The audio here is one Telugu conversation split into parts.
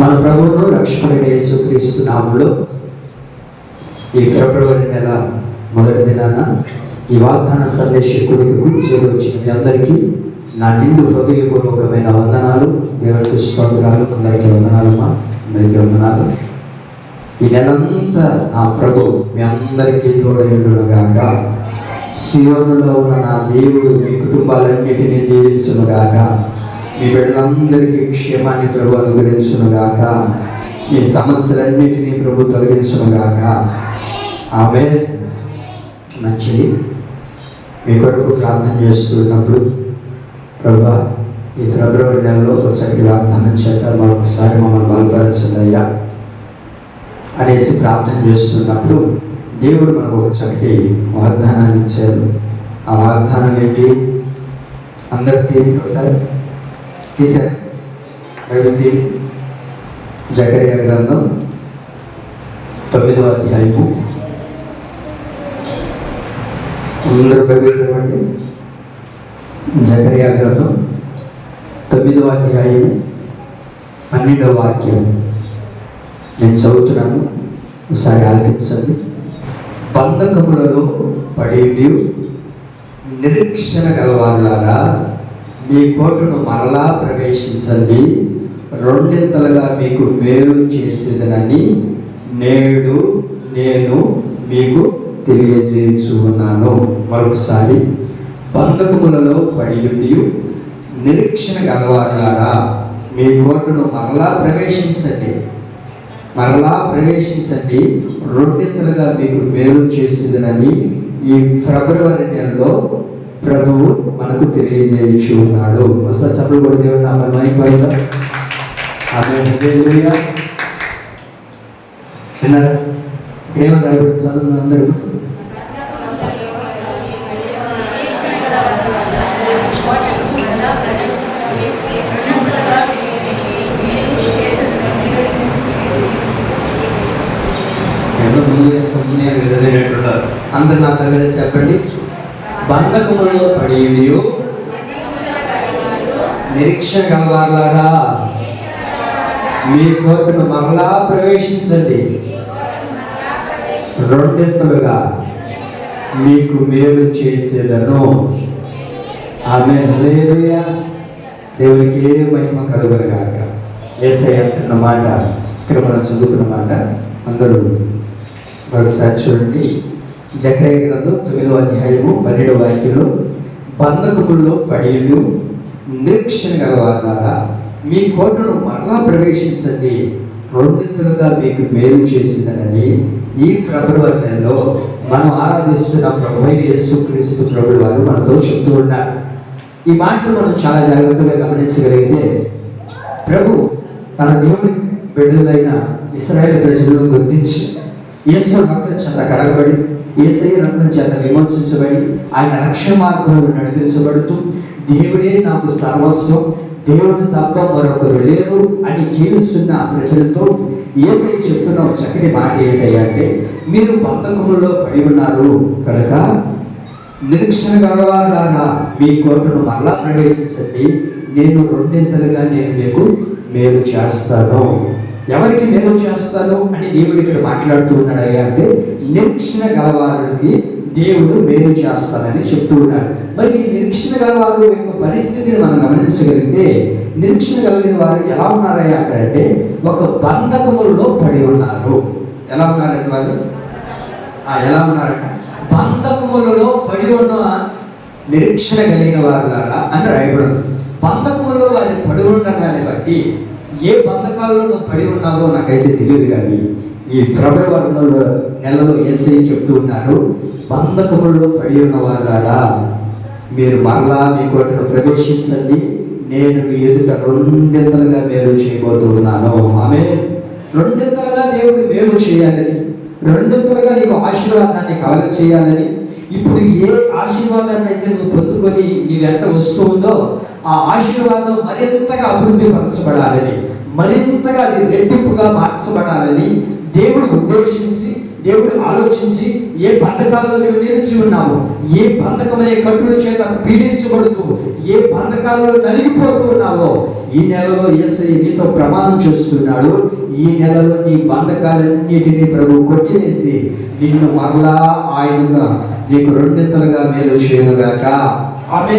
మన ప్రభువును రక్షకుడైన యేసుక్రీస్తు నామంలో ఈ ఫిబ్రవరి నెల మొదటి దినాన ఈ వాగ్దాన సందేశ కూడికకు చేరవచ్చిన మీ అందరికీ నా నిండు హృదయపూర్వకమైన వందనాలు దేవునికి స్తోత్రాలు అందరికీ వందనాలు మా అందరికీ వందనాలు. ఈ నెలంతా నా ప్రభు మీ అందరికీ తోడయుడుగాక సియోనులో ఉన్న నా దేవుడు మీ కుటుంబాలన్నిటినీ దీవించునుగాక. మీ బిడ్డలందరికీ క్షేమాన్ని ప్రభు అనుగ్రహించునుగాక ఈ సమస్యలన్నిటినీ ప్రభు తొలగించునుగాక ఆమె మంచిది. మీ కొరకు ప్రార్థన చేస్తున్నప్పుడు ప్రభా ఈ ఫిబ్రవరి నెలలో ఒకసారి ప్రార్థన చేత మరొకసారి మమ్మల్ని బలపరచదయ్యా అనేసి ప్రార్థన చేస్తున్నప్పుడు దేవుడు మనకు ఒక చక్కటి వాగ్దానాన్ని ఇచ్చారు. ఆ వాగ్దానం ఏంటి? అందరికి ఒకసారి తీశారు బైబిల్ తీయండి జకరియా గ్రంథం తొమ్మిదవ అధ్యాయము. అందరూ బైబిల్ చదవండి. జకరియా గ్రంథం తొమ్మిదవ అధ్యాయం పన్నెండవ వాక్యం. నేను చదువుతున్నాను. ఒకసారి ఆలకించండి. బంధకములలో పడేటి నిరీక్షణ గలవారులారా? మీ కోటను మరలా ప్రవేశించండి. రెండింతలుగా మీకు మేలు చేసేదనని నేడు నేను మీకు తెలియజేయచ్చు ఉన్నాను మరొకసారి బంధకములలో పడియుండి నిరీక్షణ గలవారులారా మీ కోటను మరలా ప్రవేశించండి. మరలా ప్రవేశించండి. రెండింతలుగా మీకు మేలు చేసేదనని ఈ ఫిబ్రవరి నెలలో ప్రభువు మనకు తెలియజేయచ్చు ఉన్నాడు. వస్తా చప్పుడు కూడా దేవుడు నా ఆమె. విన్నారా? ఇక్కడేమన్నా ఇప్పుడు చదువు అందరూ? అందరు నా తల్లి చెప్పండి. బంధకములలో పడి నిరీక్షణ గలవారులారా మీ కోర్టును మరలా ప్రవేశించండి. రెండింతలుగా మీకు మేలు చేసేదను. ఆమె హల్లెలూయా. దేవునికి ఏ మహిమ కలుగునగాక. ఏసై అంటున్న మాట ఇక్కడ మనం చదువుకున్న మాట అందరూ మరొకసారి చూడండి. జకరయ్య గ్రంథం తొమ్మిదవ అధ్యాయము పన్నెండవ వాక్యంలో బంధకముల్లో పడియుడు నిరీక్షణ గలవారా మీ కోటను మరలా ప్రవేశించండి. రెండింతలుగా మీకు మేలు చేసిందనని ఈ ఫిబ్రవరి నెలలో మనం ఆరాధిస్తున్న ప్రభు అయిన యేసుక్రీస్తు ప్రభు వారు మనతో చెప్తూ ఉన్నారు. ఈ మాటలు మనం చాలా జాగ్రత్తగా గమనించగలిగితే ప్రభు తన దేవుని బిడ్డలైన ఇస్రాయేల్ ప్రజలను గుర్తించి యేసు రక్తం చేత కడగబడి ఏసై రక్తం చేత విమోచించబడి ఆయన రక్షణ మార్గంలో నడిపించబడుతూ దేవుడే నాకు సర్వస్వం దేవుడు తప్ప మరొకరు లేరు అని జీవిస్తున్న ప్రజలతో ఏసై చెప్తున్న చక్కటి మాట ఏంటయ్యా అంటే మీరు బంధకములో పడి ఉన్నారు కనుక నిరీక్షణ గలవారా మీ కోటను మరలా ప్రవేశించండి. నేను రెండింతలుగా నేను మీకు మేలు చేస్తాను. ఎవరికి మేలు చేస్తాను అని దేవుడు ఇక్కడ మాట్లాడుతూ ఉన్నాడయ్యా అంటే నిరీక్షణ గలవారికి దేవుడు మేలు చేస్తానని చెప్తూ ఉన్నాడు. మరి ఈ నిరీక్షణ గలవారు యొక్క పరిస్థితిని మనం గమనించగలిగితే నిరీక్షణ కలిగిన వారు ఎలా ఉన్నారయ్యా అక్కడ అంటే ఒక బంధకములలో పడి ఉన్నారు. ఎలా ఉన్నారంటే వారు? ఎలా ఉన్నారంట? బంధకములలో పడి ఉన్న నిరీక్షణ కలిగిన వారు లాగా అని రాయబడింది. బంధకములలో వారి పడి ఉండడాన్ని బట్టి ఏ బంధకాలలో నువ్వు పడి ఉన్నావో నాకైతే తెలియదు కానీ ఈ ఫిబ్రవరి నెలలో నెలలో ఎస్ఐ చెప్తూ ఉన్నారు బంధకములో పడి ఉన్న మీరు మరలా మీ కోటను ప్రదర్శించండి. నేను మీ ఎదుట రెండింతలుగా మేలు చేయబోతూ ఉన్నాను. ఆమె రెండింతలుగా దేవుడు మేలు చేయాలని రెండింతలుగా నీకు ఆశీర్వాదాన్ని కలగ చేయాలని ఇప్పుడు ఏ ఆశీర్వాదాన్ని అయితే నువ్వు పొందుకొని నీ వెంట వస్తూ ఉందో ఆ ఆశీర్వాదం మరింతగా అభివృద్ధి పరచబడాలని మరింతగా అది రెట్టింపుగా మార్చబడాలని దేవుడు ఉద్దేశించి దేవుడు ఆలోచించి ఏ బంధకాల్లో నువ్వు నిలిచి ఉన్నావు ఏ బంధకమనే అనే కట్టుల చేత పీడించబడుతూ ఏ బంధకాల్లో నలిగిపోతూ ఉన్నావో ఈ నెలలో ఏసై నీతో ప్రమాణం చేస్తున్నాడు. ఈ నెలలో నీ బంధకాలన్నిటినీ ప్రభు కొట్టివేసి నిన్ను మరలా ఆయనగా నీకు రెండింతలుగా మేలు చేయనుగాక. ఆమె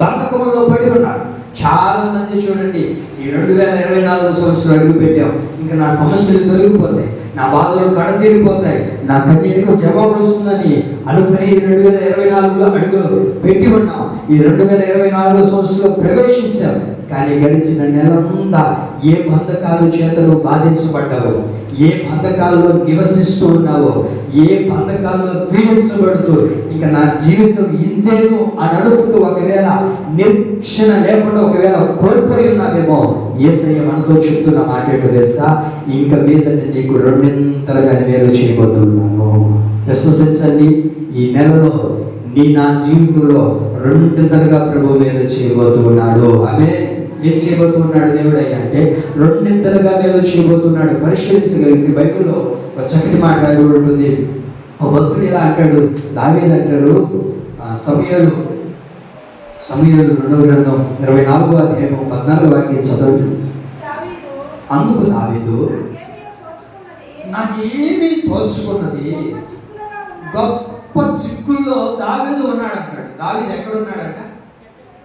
బంధకములో పడి ఉన్నారు. చాలా మంది చూడండి ఈ రెండు వేల ఇరవై నాలుగు సంవత్సరం అడుగు పెట్టాం ఇంకా నా సమస్యలు తొలగిపోతాయి. నా బాధలు కడతీరిపోతాయి. నా కన్నీటికి జవాబు వస్తుందని అనుకుని ఈ రెండు వేల ఇరవై నాలుగులో అడుగులు పెట్టి ఉన్నాం. ఈ రెండు వేల ఇరవై నాలుగో సంవత్సరంలో ప్రవేశించాం. కానీ గడిచిన నెలంతా ఏ బంధకాలు చేతలు బాధించబడ్డావు? ఏ బంధకాల్లో నివసిస్తూ ఉన్నావో ఏ బంధకాల్లో పీడించబడుతూ ఇంకా నా జీవితం ఇంతేను అని అనుకుంటూ ఒకవేళ నిరీక్షణ లేకుండా ఒకవేళ కోల్పోయి ఉన్నావేమో ఏసయ్య మనతో చెప్తున్న మాట ఏంటో తెలుసా? ఇంకా మీద నీకు రెండింతలుగా మేలు చేయబోతున్నాను. విశ్వసించండి ఈ నెలలో నీ నా జీవితంలో రెండింతలుగా ప్రభు మేలు చేయబోతున్నాడు. ఆమె ఏం చేయబోతున్నాడు దేవుడు అయ్యా అంటే రెండింతలుగా మేలు చేయబోతున్నాడు. పరిశీలించగలిగితే బైబిల్లో ఒక చక్కటి ఉంటుంది. ఒక భక్తుడు ఇలా అంటాడు. దావేది అంటారు సమయాలు సమయాలు రెండవ గ్రంథం ఇరవై నాలుగో అధ్యాయం పద్నాలుగు వాక్యం చదవండి. అందుకు దావీదు నాకేమీ తోచుకున్నది. గొప్ప చిక్కుల్లో దావీదు ఉన్నాడు అంటాడు దావీదు ఎక్కడ ఉన్నాడంట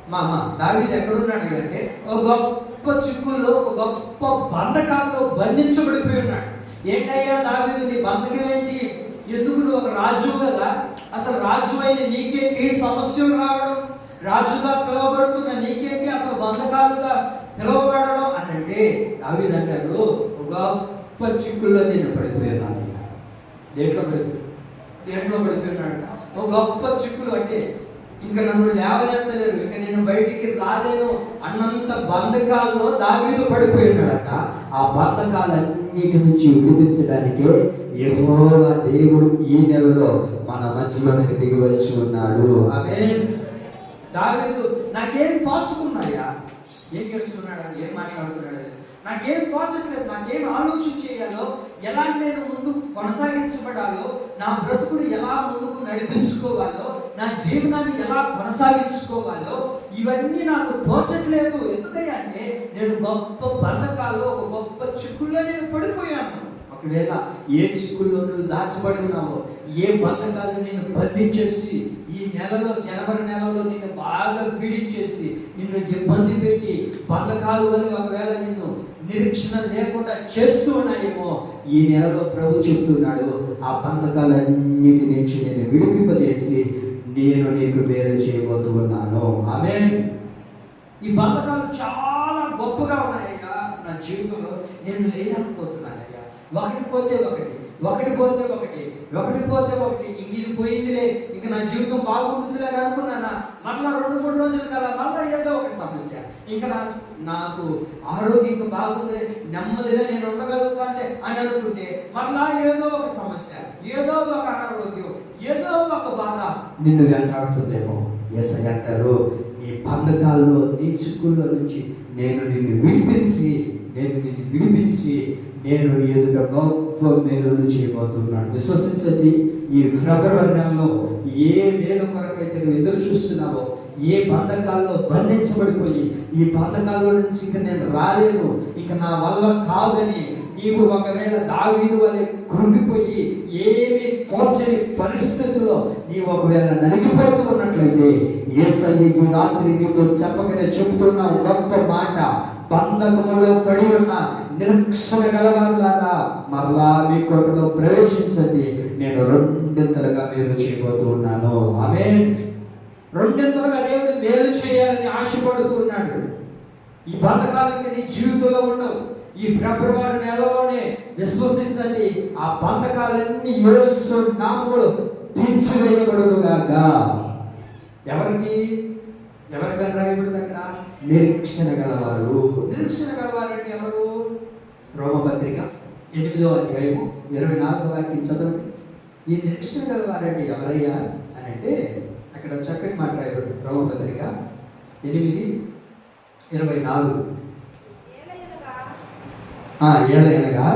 మా అమ్మ దావీదు ఎక్కడున్నాడు అంటే ఒక గొప్ప చిక్కుల్లో ఒక గొప్ప బంధకాల్లో బంధించబడిపోయి ఉన్నాడు. ఏంటయ్యా దావీదు నీ బంధకం ఏంటి? ఎందుకు నువ్వు ఒక రాజు కదా? అసలు రాజు అయిన నీకేంటి సమస్యలు రావడం? రాజుగా పిలువబడుతున్న నీకేంటి అసలు బంధకాలుగా పిలువబడడం? అని అంటే దావీదు అంటారు ఒక గొప్ప చిక్కుల్లో నేను పడిపోయాను దేంట్లో పడిపోయి దేంట్లో పడిపోయినాడంట? ఒక గొప్ప చిక్కులు అంటే ఇంకా నన్ను లేవనెత్తలేరు. ఇంకా నేను బయటికి రాలేను. అన్నంత బంధకాల్లో దావీదు పడిపోయినాడట. ఆ బంధకాలన్నిటి నుంచి విడిపించడానికే యెహోవా దేవుడు ఈ నెలలో మన మధ్యలోనికి దిగవలసి ఉన్నాడు. ఆమె దావీదు నాకేం తోచుకున్నాయా ఏం చేస్తున్నాడు? అని ఏం మాట్లాడుతున్నాడు? నాకేం తోచట్లేదు. నాకేం ఆలోచన చేయాలో ఎలా నేను ముందుకు కొనసాగించబడాలో నా బ్రతుకుని ఎలా ముందుకు నడిపించుకోవాలో నా జీవనాన్ని ఎలా కొనసాగించుకోవాలో ఇవన్నీ నాకు తోచట్లేదు. ఎందుకయ్యా అంటే నేను గొప్ప బంధకాల్లో ఒక గొప్ప చిక్కుల్లో నేను పడిపోయాను. ఒకవేళ ఏ చిక్కుల్లో నువ్వు దాచబడి ఉన్నావో ఏ బంధకాలు నిన్ను బంధించేసి ఈ నెలలో జనవరి నెలలో నిన్ను బాగా పీడించేసి నిన్ను ఇబ్బంది పెట్టి బంధకాలు వల్ల ఒకవేళ నిన్ను నిరీక్షణ లేకుండా చేస్తూ ఉన్నాయేమో ఈ నెలలో ప్రభు చెప్తున్నాడు ఆ బంధకాలన్నిటి నుంచి నేను విడిపింపజేసి నేను నీకు మేలు చేయబోతూ ఉన్నాను ఆమె ఈ బంధకాలు చాలా గొప్పగా ఉన్నాయ్యా నా జీవితంలో. నేను లేకపోతున్నానయ్యా ఒకటి పోతే ఒకటి ఒకటి పోతే ఒకటి ఒకటి పోతే ఒకటి. ఇంక ఇది పోయిందిలే ఇంక నా జీవితం బాగుంటుందిలే అని అనుకున్నానా? మళ్ళా రెండు మూడు రోజులు కల మళ్ళా ఏదో ఒక సమస్య. ఇంకా నా నాకు ఆరోగ్యం ఇంకా బాగుందిలే నెమ్మదిగా నేను ఉండగలుగుతానులే అని అనుకుంటే మళ్ళా ఏదో ఒక సమస్య ఏదో ఒక అనారోగ్యం ఏదో ఒక బాధ నిన్ను వెంటాడుతుందేమో. ఎస్ అంటారు ఈ బంధకాల్లో నీ చిక్కుల్లో నుంచి నేను నిన్ను విడిపించి నేను నిన్ను విడిపించి నేను ఎదుట గొప్ప మేలులు చేయబోతున్నాను. విశ్వసించండి ఈ ఫిబ్రవరి నెలలో ఏ మేలు కొరకైతే నువ్వు ఎదురు చూస్తున్నావో ఏ బంధకాల్లో బంధించబడిపోయి ఈ బంధకాల్లో నుంచి ఇక నేను రాలేను ఇక నా వల్ల కాదని నీవు ఒకవేళ దావీదు వలె కృంగిపోయి ఏమి తోచని పరిస్థితుల్లో నీవు ఒకవేళ నలిగిపోతూ ఉన్నట్లయితే ఏసయ్య ఈ రాత్రి నీతో చెప్పకనే చెబుతున్న గొప్ప మాట బంధకములో పడి ఉన్న నిరక్షణ గలవాళ్ళలాగా మరలా మీ కొట్టలో ప్రవేశించండి. నేను రెండింతలుగా మేలు చేయబోతూ ఉన్నాను. ఆమె రెండింతలుగా దేవుడు మేలు చేయాలని ఆశపడుతున్నాడు ఈ బంధకాలు నీ జీవితంలో ఉండవు. ఈ ఫిబ్రవరి నెలలోనే విశ్వసించండి. ఆ బంధకాలన్నీ యేసు నామములు తీర్చివేయబడుగాక ఎవరికి? ఎవరికని రాయబడింది అక్కడ నిరీక్షణ గలవారు. నిరీక్షణ గలవారంటే ఎవరు? రోమపత్రిక ఎనిమిదో అధ్యాయము ఇరవై నాలుగో వాక్యం చదవండి. ఈ నిరీక్షణ గలవారంటే ఎవరయ్యా అని అంటే అక్కడ చక్కటి మాట రాయబడింది. రోమపత్రిక ఎనిమిది ఇరవై నాలుగు. ఏలయనగా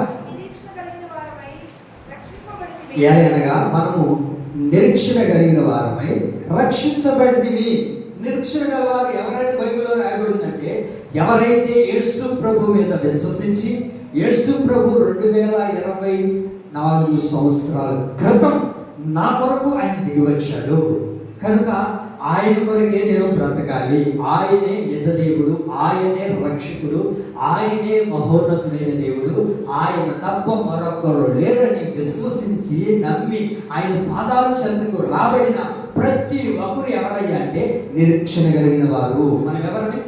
ఏలయనగా మనము నిరీక్షణ కలిగిన వారమై రక్షించబడితివి నిరీక్షణ గలవారు ఎవరైతే బైబిల్లో రాయబడిందంటే ఎవరైతే యేసు ప్రభు మీద విశ్వసించి యేసు ప్రభు రెండు వేల ఇరవై నాలుగు సంవత్సరాల క్రితం నా కొరకు ఆయన దిగి వచ్చాడు. కనుక ఆయన కొరకే నేను బ్రతకాలి. ఆయనే నిజదేవుడు ఆయనే రక్షకుడు ఆయనే మహోన్నతుడైన దేవుడు. ఆయన తప్ప మరొకరు లేరని విశ్వసించి నమ్మి ఆయన పాదాల చెంతకు రాబడిన ప్రతి ఒక్కరు ఎవరయ్యా అంటే నిరీక్షణ కలిగిన వారు. మనం ఎవరిని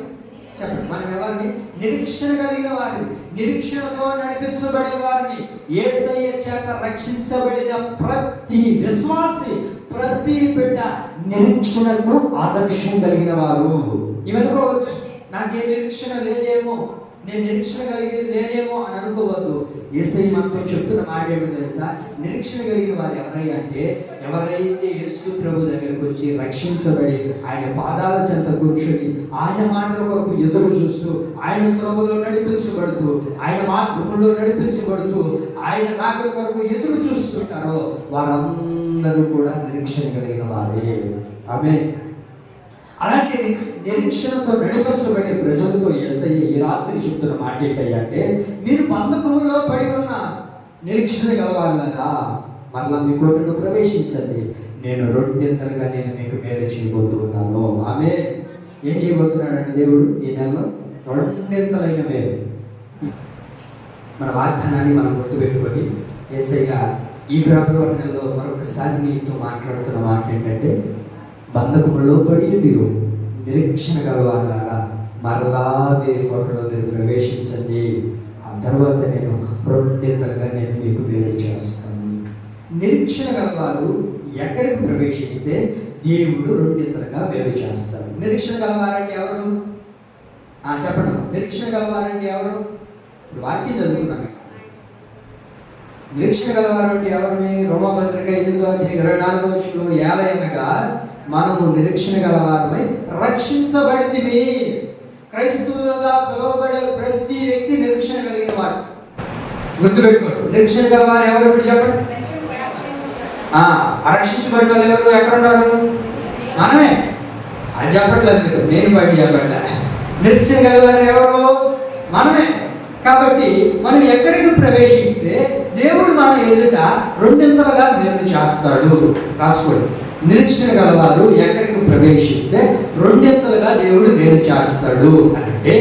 చెప్పండి. మనం ఎవరిని? నిరీక్షణ కలిగిన వారిని. నిరీక్షణతో నడిపించబడే వారిని. ఏసయ్య చేత రక్షించబడిన ప్రతి విశ్వాసి ప్రతి బిడ్డ నిరీక్షణకు ఆదర్శం కలిగిన వారు. ఇవనుకోవచ్చు. నాకే నిరీక్షణ లేదేమో. నేను నిరీక్షణ కలిగి లేనేమో అని అనుకోవద్దు. ఏసై మనతో చెప్తున్న మాట ఏమిటో తెలుసా? నిరీక్షణ కలిగిన వారు ఎవరై అంటే ఎవరైతే యేసు ప్రభు దగ్గరకు వచ్చి రక్షించబడి ఆయన పాదాల చెంత కూర్చొని ఆయన మాటల కొరకు ఎదురు చూస్తూ ఆయన త్రోవలో నడిపించబడుతూ ఆయన మార్గంలో నడిపించబడుతూ ఆయన రాకడ కొరకు ఎదురు చూస్తుంటారో వారందరూ కూడా నిరీక్షణ కలిగిన వారే. ఆమె అలాంటి నిరీక్షణతో నడిపరచబడే ప్రజలతో ఎస్ఐ ఈ రాత్రి చెప్తున్న మాట ఏంటంటే మీరు బంధకంలో పడి ఉన్న నిరీక్షణ గలవాళ్ళగా మరలా మీ కోటను ప్రవేశించండి. నేను రెండింతలుగా నేను మీకు మేలు చేయబోతూ ఉన్నాను ఆమె ఏం చేయబోతున్నాడంటే దేవుడు ఈ నెలలో? రెండింతలైన మేలు. మన వాగ్దానాన్ని మనం గుర్తుపెట్టుకొని ఎస్ఐగా ఈ ఫిబ్రవరి నెలలో మరొకసారి మీతో మాట్లాడుతున్న మాట ఏంటంటే బంధకములో పడి మీరు నిరీక్షణ గలవాలారా మరలా మీరు కోటలో మీరు ప్రవేశించండి. ఆ తర్వాత నేను రెండింతలుగా నేను మీకు వేరు చేస్తాను. నిరీక్షణ గలవారు ఎక్కడికి ప్రవేశిస్తే దేవుడు రెండింతలుగా వేరు చేస్తారు నిరీక్షణ గలవారంటే ఎవరు? ఆ, చెప్పండి నిరీక్షణ గలవారంటే ఎవరు? ఇప్పుడు వాక్యం చదువుకున్నాను నిరీక్షణ గలవారు అంటే ఎవరిని? రోమపత్రిక ఎనిమిదో అధ్యాయం ఇరవై నాలుగో వచ్చిన ఏలైనగా మనము నిరీక్షణ గలవారమై రక్షించబడితిమి. క్రైస్తవులుగా పిలువబడే ప్రతి వ్యక్తి నిరీక్షణ కలిగిన వాడు. గుర్తుపెట్టుకోండి. నిరీక్షణ గలవారు ఎవరు ఇప్పుడు చెప్పండి? రక్షించబడిన వాళ్ళు ఎవరు? ఎక్కడ ఉన్నారు? మనమే. అది చెప్పట్లేదు మీరు. నేను బయట చెప్పట్లే. నిరీక్షణ గలవారు ఎవరు? మనమే. కాబట్టి మనం ఎక్కడికి ప్రవేశిస్తే దేవుడు మన ఎదుట రెండింతలుగా మేలు చేస్తాడు. రాసుకోండి. నిరీక్షణ గలవారు ఎక్కడికి ప్రవేశిస్తే రెండింతలుగా దేవుడు మేలు చేస్తాడు అంటే